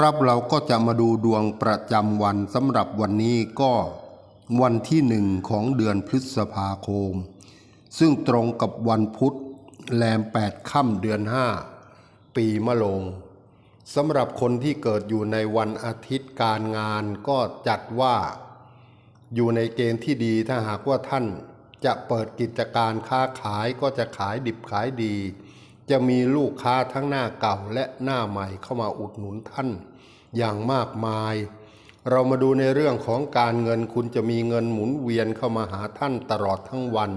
ครับเราก็จะมาดูดวงประจำวันสำหรับวันนี้ก็วันที่หนึ่งของเดือนพฤษภาคม ซึ่งตรงกับวันพุธแรมแปดค่ำเดือนห้าปีมะโรงสำหรับคนที่เกิดอยู่ในวันอาทิตย์การงานก็จัดว่า อยู่ในเกณฑ์ที่ดีถ้าหากว่าท่านจะเปิดกิจการค้าขายก็จะขายดิบขายดี จะมีลูกค้าทั้งหน้าเก่าและหน้าใหม่เข้ามาอุดหนุนท่าน อย่างมากมาย เรามาดูในเรื่องของการเงิน คุณจะมีเงินหมุนเวียนเข้ามาหาท่านตลอดทั้งวัน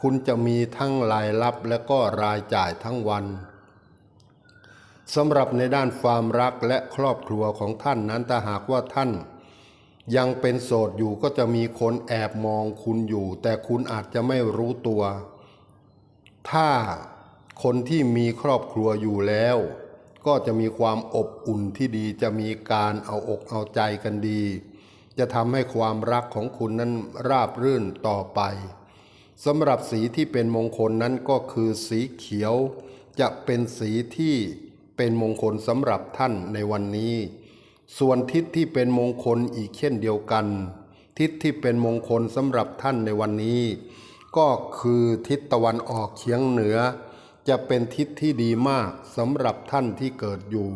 คุณจะมีทั้งรายรับและก็รายจ่ายทั้งวันสำหรับในด้านความรักและครอบครัวของท่านนั้นถ้าหากว่าท่าน ยังเป็นโสดอยู่ก็จะมีคนแอบมองคุณอยู่ แต่คุณอาจจะไม่รู้ตัว ถ้า คนที่มีครอบครัวอยู่แล้ว ก็จะมีความอบอุ่นที่ดีจะมีการเอาอกเอาใจกันดี จะทำให้ความรักของคุณนั้นราบรื่นต่อไปสำหรับสีที่เป็นมงคลนั้นก็คือสีเขียว จะเป็นสีที่เป็นมงคลสำหรับท่านในวันนี้ ส่วนทิศที่เป็นมงคลอีกเช่นเดียวกัน ทิศที่เป็นมงคลสำหรับท่านในวันนี้ ก็คือทิศตะวันออกเฉียงเหนือ จะเป็นทิศที่ดีมากสำหรับท่านที่เกิดอยู่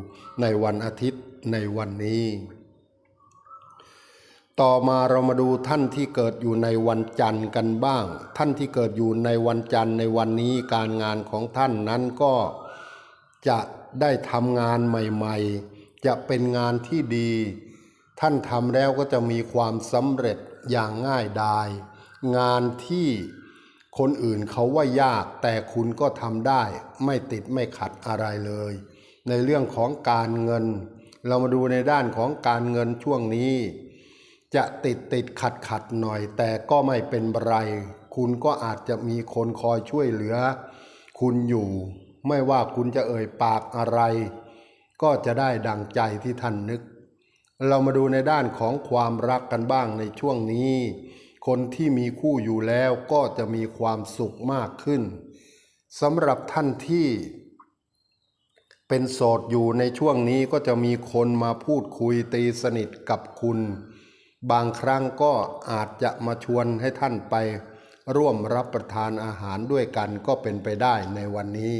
ในวันอาทิตย์ในวันนี้ ต่อมาเรามาดูท่านที่เกิดอยู่ในวันจันทร์กันบ้าง ท่านที่เกิดอยู่ในวันจันทร์ในวันนี้การงานของท่านนั้นก็จะได้ทำงานใหม่ๆ จะเป็นงานที่ดี ท่านทำแล้วก็จะมีความสำเร็จอย่างง่ายดาย งานที่ คนอื่นเขาว่ายากแต่คุณก็ทำได้ ไม่ติดไม่ขัดอะไรเลย ในเรื่องของการเงิน เรามาดูในด้านของการเงินช่วงนี้ จะติดติดขัดขัดหน่อย แต่ก็ไม่เป็นไร คุณก็อาจจะมีคนคอยช่วยเหลือ คุณอยู่ ไม่ว่าคุณจะเอ่ยปากอะไร ก็จะได้ดังใจที่ท่านนึก เรามาดูในด้านของความรักกันบ้างในช่วงนี้ คนที่มีคู่อยู่แล้วก็จะมีความสุขมากขึ้นสำหรับท่านที่เป็นโสดอยู่ในช่วงนี้ก็จะมีคนมาพูดคุยตีสนิทกับคุณ บางครั้งก็อาจจะมาชวนให้ท่านไป ร่วมรับประทานอาหารด้วยกันก็เป็นไปได้ในวันนี้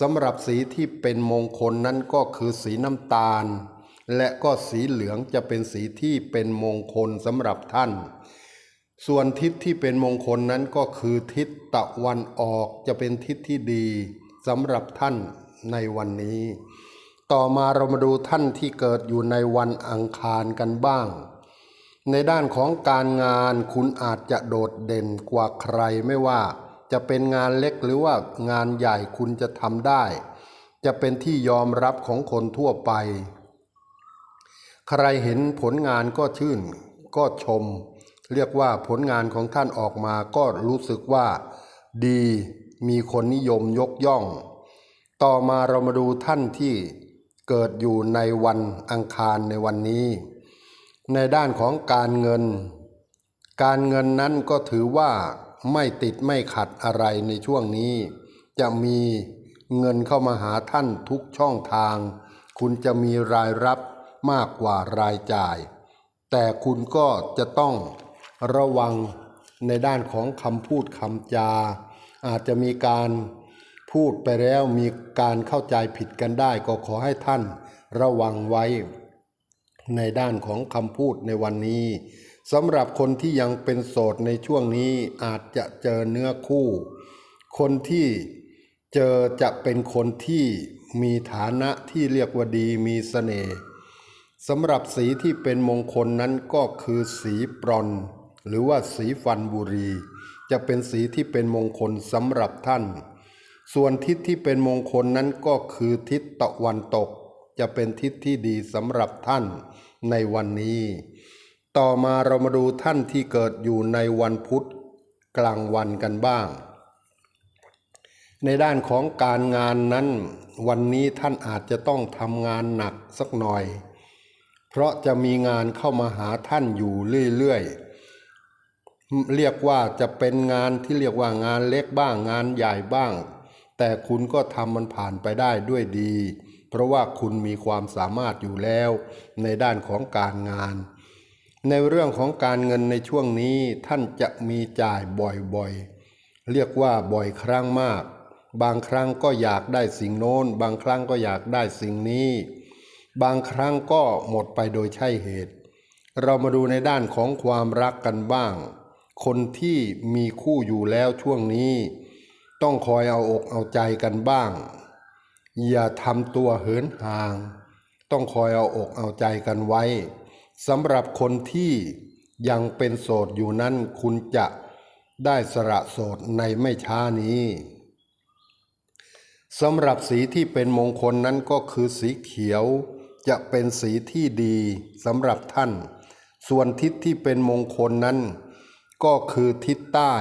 สำหรับสีที่เป็นมงคลนั้นก็คือสีน้ำตาล และก็สีเหลืองจะเป็นสีที่เป็นมงคลสำหรับท่าน ส่วนทิศที่เป็นมงคลนั้นก็คือทิศตะวันออกจะเป็นทิศที่ดีสำหรับท่านในวันนี้ ต่อมาเรามาดูท่านที่เกิดอยู่ในวันอังคารกันบ้าง ในด้านของการงานคุณอาจจะโดดเด่นกว่าใครไม่ว่า จะเป็นงานเล็กหรือว่างานใหญ่คุณจะทำได้ จะเป็นที่ยอมรับของคนทั่วไป ใครเห็นผลงานก็ชื่นก็ชม เรียกว่าผลงานของท่านออกมาก็รู้สึกว่าดีมีคนนิยมยกย่อง ต่อมาเรามาดูท่านที่เกิดอยู่ในวันอังคารในวันนี้ ในด้านของการเงิน การเงินนั้นก็ถือว่าไม่ติดไม่ขัดอะไรในช่วงนี้ จะมีเงินเข้ามาหาท่านทุกช่องทาง คุณจะมีรายรับมากกว่ารายจ่าย แต่คุณก็จะต้อง ระวังในด้านของคำพูดคำจา อาจจะมีการพูดไปแล้วมีการเข้าใจผิดกันได้ ก็ขอให้ท่านระวังไว้ในด้านของคำพูดในวันนี้สำหรับคนที่ยังเป็นโสดในช่วงนี้อาจจะเจอเนื้อคู่ คนที่เจอจะเป็นคนที่มีฐานะที่เรียกว่าดีมีเสน่ห์สำหรับสีที่เป็นมงคลนั้นก็คือสีบรอนซ์ หรือว่าสีฟันบุรี จะเป็นสีที่เป็นมงคลสำหรับท่าน ส่วนทิศที่เป็นมงคลนั้นก็คือทิศตะวันตก จะเป็นทิศที่ดีสำหรับท่านในวันนี้ ต่อมาเรามาดูท่านที่เกิดอยู่ในวันพุธกลางวันกันบ้าง ในด้านของการงานนั้น วันนี้ท่านอาจจะต้องทำงานหนักสักหน่อย เพราะจะมีงานเข้ามาหาท่านอยู่เรื่อยๆ เรียกว่าจะเป็นงานที่เรียกว่างานเล็กบ้างงานใหญ่บ้าง แต่คุณก็ทำมันผ่านไปได้ด้วยดี เพราะว่าคุณมีความสามารถอยู่แล้ว ในด้านของการงาน ในเรื่องของการเงินในช่วงนี้ท่านจะมีจ่ายบ่อยๆ เรียกว่าบ่อยครั้งมาก บางครั้งก็อยากได้สิ่งโน้น บางครั้งก็อยากได้สิ่งนี้ บางครั้งก็หมดไปโดยใช่เหตุ เรามาดูในด้านของความรักกันบ้าง คนที่มีคู่อยู่แล้วช่วงนี้ ต้องคอยเอาอกเอาใจกันบ้าง อย่าทำตัวเหินห่าง ต้องคอยเอาอกเอาใจกันไว้สำหรับคนที่ยังเป็นโสดอยู่นั้นคุณจะได้สละโสดในไม่ช้านี้สำหรับสีที่เป็นมงคลนั้นก็คือสีเขียว จะเป็นสีที่ดีสำหรับท่าน ส่วนทิศที่เป็นมงคลนั้น ก็คือทิศใต้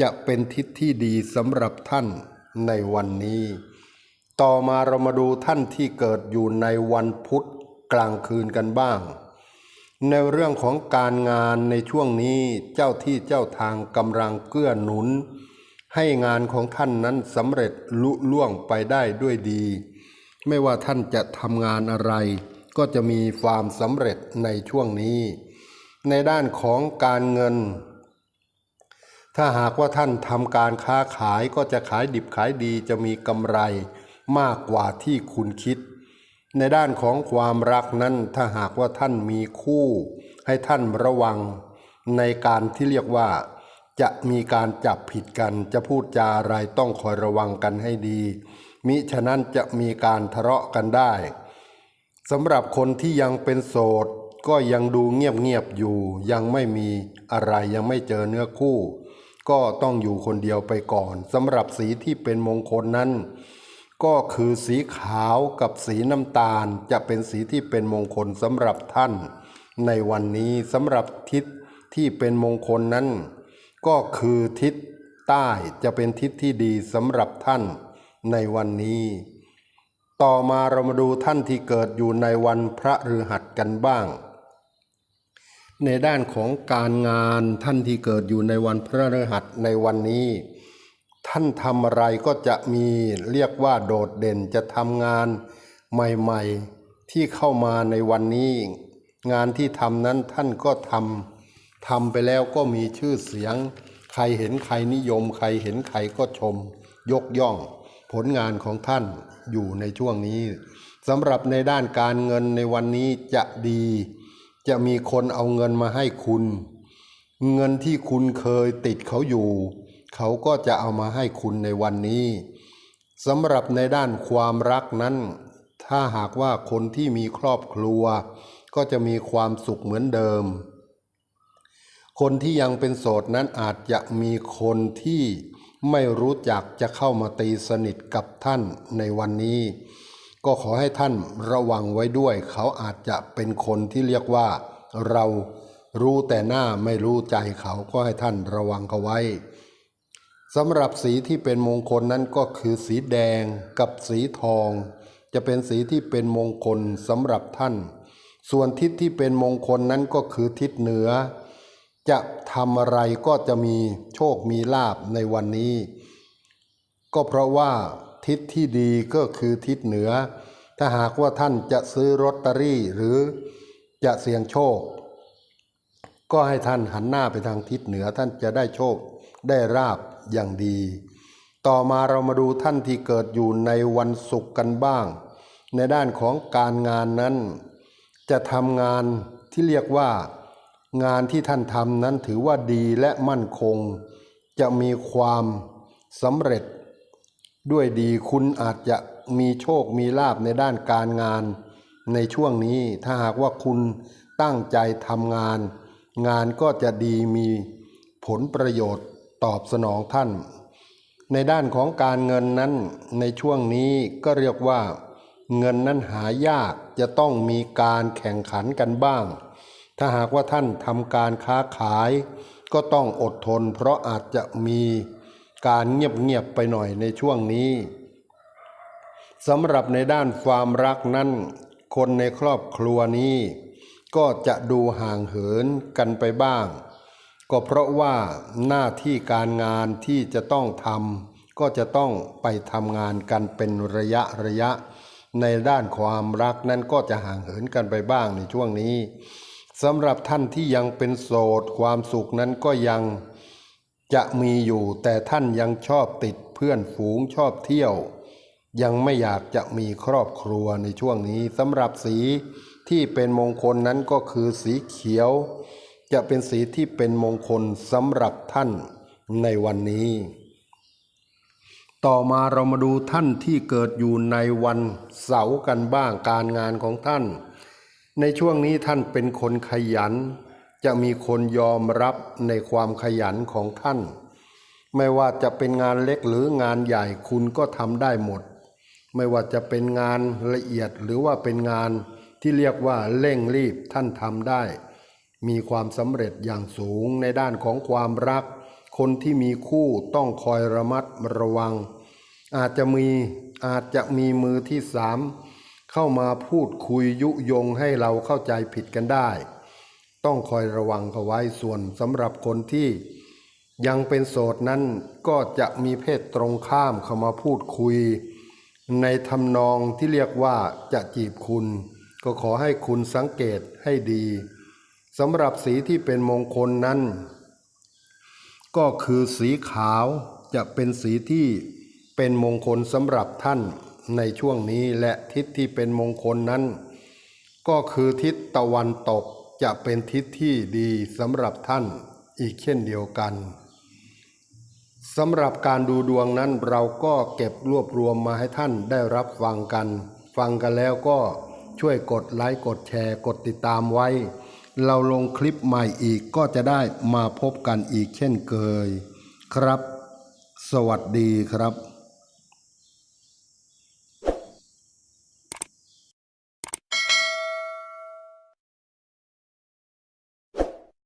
จะเป็นทิศที่ดีสำหรับท่านในวันนี้ ต่อมาเรามาดูท่านที่เกิดอยู่ในวันพุธกลางคืนกันบ้าง ในเรื่องของการงานในช่วงนี้เจ้าที่เจ้าทางกำลังเกื้อหนุน ให้งานของท่านนั้นสำเร็จลุล่วงไปได้ด้วยดี ไม่ว่าท่านจะทำงานอะไร ก็จะมีความสำเร็จในช่วงนี้ ในด้านของการเงิน ถ้าหากว่าท่านทำการค้าขายก็จะขายดิบขายดีจะมีกำไรมากกว่าที่คุณคิด ในด้านของความรักนั้นถ้าหากว่าท่านมีคู่ ให้ท่านระวัง ในการที่เรียกว่า จะมีการจับผิดกันจะพูดจาอะไรต้องคอยระวังกันให้ดี มิฉะนั้นจะมีการทะเลาะกันได้สำหรับคนที่ยังเป็นโสดก็ยังดูเงียบๆอยู่ ยังไม่มีอะไรยังไม่เจอเนื้อคู่ ก็ต้องอยู่คนเดียวไปก่อนสำหรับสีที่เป็นมงคลนั้น ก็คือสีขาวกับสีน้ำตาลจะเป็นสีที่เป็นมงคลสำหรับท่าน ในวันนี้สำหรับทิศที่เป็นมงคลนั้น ก็คือทิศใต้จะเป็นทิศที่ดีสำหรับท่านในวันนี้ ต่อมาเรามาดูท่านที่เกิดอยู่ในวันพระฤหัสกันบ้าง ในด้านของการงานท่านที่เกิดอยู่ในวันพระฤหัสในวันนี้ ท่านทำอะไรก็จะมีเรียกว่าโดดเด่นจะทำงานใหม่ๆ ที่เข้ามาในวันนี้ งานที่ทำนั้นท่านก็ทำทำไปแล้วก็มีชื่อเสียง ใครเห็นใครนิยม ใครเห็นใครก็ชม ยกย่อง ผลงานของท่านอยู่ในช่วงนี้สำหรับในด้านการเงินในวันนี้จะดี จะมีคนเอาเงินมาให้คุณ เงินที่คุณเคยติดเขาอยู่ เขาก็จะเอามาให้คุณในวันนี้สำหรับในด้านความรักนั้น ถ้าหากว่าคนที่มีครอบครัว ก็จะมีความสุขเหมือนเดิม คนที่ยังเป็นโสดนั้นอาจจะมีคนที่ไม่รู้จักจะเข้ามาตีสนิทกับท่านในวันนี้ ก็ขอให้ท่านระวังไว้ด้วย เขาอาจจะเป็นคนที่เรียกว่า เรารู้แต่หน้าไม่รู้ใจเขาก็ให้ท่านระวังเขาไว้สำหรับสีที่เป็นมงคลนั้นก็คือสีแดงกับสีทอง จะเป็นสีที่เป็นมงคลสำหรับท่าน ส่วนทิศที่เป็นมงคลนั้นก็คือทิศเหนือ จะทำอะไรก็จะมีโชคมีลาบในวันนี้ ก็เพราะว่า ทิศที่ดีก็คือทิศเหนือ ถ้าหากว่าท่านจะซื้อรถตอรี่หรือจะเสี่ยงโชค ก็ให้ท่านหันหน้าไปทางทิศเหนือท่านจะได้โชคได้ราบอย่างดี ต่อมาเรามาดูท่านที่เกิดอยู่ในวันศุกร์กันบ้าง ในด้านของการงานนั้น จะทำงานที่เรียกว่า งานที่ท่านทำนั้นถือว่าดีและมั่นคง จะมีความสำเร็จ ด้วยดีคุณอาจจะมีโชคมีลาบในด้านการงาน ในช่วงนี้ถ้าหากว่าคุณตั้งใจทำงาน งานก็จะดีมีผลประโยชน์ตอบสนองท่าน ในด้านของการเงินนั้นในช่วงนี้ก็เรียกว่า เงินนั้นหายากจะต้องมีการแข่งขันกันบ้าง ถ้าหากว่าท่านทำการค้าขาย ก็ต้องอดทนเพราะอาจจะมี การเงียบๆไปหน่อยในช่วงนี้สำหรับในด้านความรักนั้น คนในครอบครัวนี้ ก็จะดูห่างเหินกันไปบ้าง ก็เพราะว่าหน้าที่การงานที่จะต้องทำก็จะต้องไปทำงานกันเป็นระยะระยะ ในด้านความรักนั้นก็จะห่างเหินกันไปบ้างในช่วงนี้สำหรับท่านที่ยังเป็นโสดความสุขนั้นก็ยัง จะมีอยู่แต่ท่านยังชอบติดเพื่อนฝูงชอบเที่ยว ยังไม่อยากจะมีครอบครัวในช่วงนี้สำหรับสีที่เป็นมงคลนั้นก็คือสีเขียว จะเป็นสีที่เป็นมงคลสำหรับท่านในวันนี้ ต่อมาเรามาดูท่านที่เกิดอยู่ในวันเสาร์กันบ้างการงานของท่าน ในช่วงนี้ท่านเป็นคนขยัน จะมีคนยอมรับในความขยันของท่าน ไม่ว่าจะเป็นงานเล็กหรืองานใหญ่คุณก็ทำได้หมด ไม่ว่าจะเป็นงานละเอียดหรือว่าเป็นงานที่เรียกว่าเร่งรีบท่านทำได้ มีความสำเร็จอย่างสูงในด้านของความรัก คนที่มีคู่ต้องคอยระมัดระวัง อาจจะมีอาจจะมีมือที่สามเข้ามาพูดคุยยุยงให้เราเข้าใจผิดกันได้ ต้องคอยระวังเขาไว้ส่วนสำหรับคนที่ยังเป็นโสดนั้นก็จะมีเพศตรงข้ามเข้ามาพูดคุย ในทำนองที่เรียกว่าจะจีบคุณ ก็ขอให้คุณสังเกตให้ดีสำหรับสีที่เป็นมงคลนั้น ก็คือสีขาวจะเป็นสีที่เป็นมงคลสำหรับท่านในช่วงนี้และทิศที่เป็นมงคลนั้น ก็คือทิศตะวันตก จะเป็นทิศที่ดีสำหรับท่านอีกเช่นเดียวกันสำหรับการดูดวงนั้นเราก็เก็บรวบรวมมาให้ท่านได้รับฟังกัน ฟังกันแล้วก็ช่วยกดไลค์กดแชร์กดติดตามไว้ เราลงคลิปใหม่อีกก็จะได้มาพบกันอีกเช่นเคยครับ สวัสดีครับ